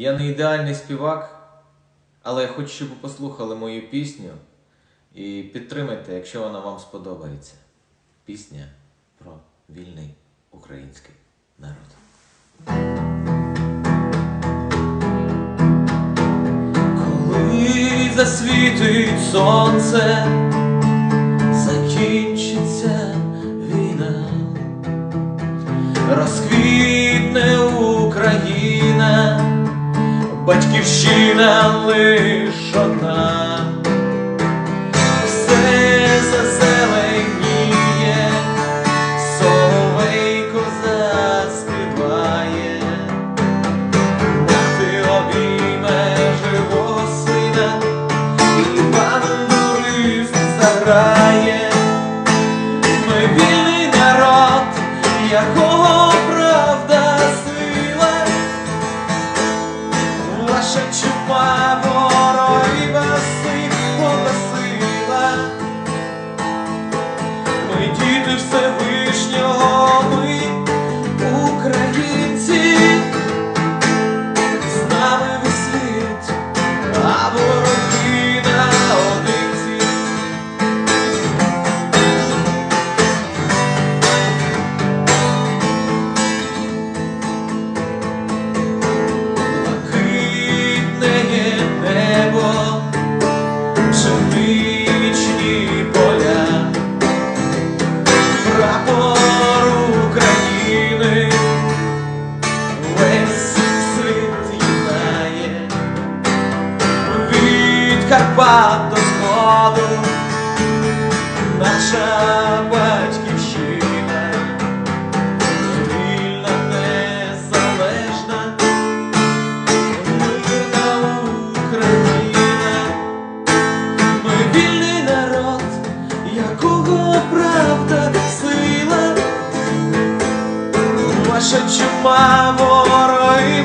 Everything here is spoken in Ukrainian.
Я не ідеальний співак, але я хочу, щоб ви послухали мою пісню і підтримайте, якщо вона вам сподобається. Пісня про вільний український народ. Коли засвітить сонце, батьківщина лиш одна, все зазеленіє, соловейко заспіває. Мати обійме живого сина, і бандурист заграє. Карпат до сходу, наша батьківщина, вільна, незалежна, мирна Україна, ми вільний народ, якого правда сила. Ваша чума ворої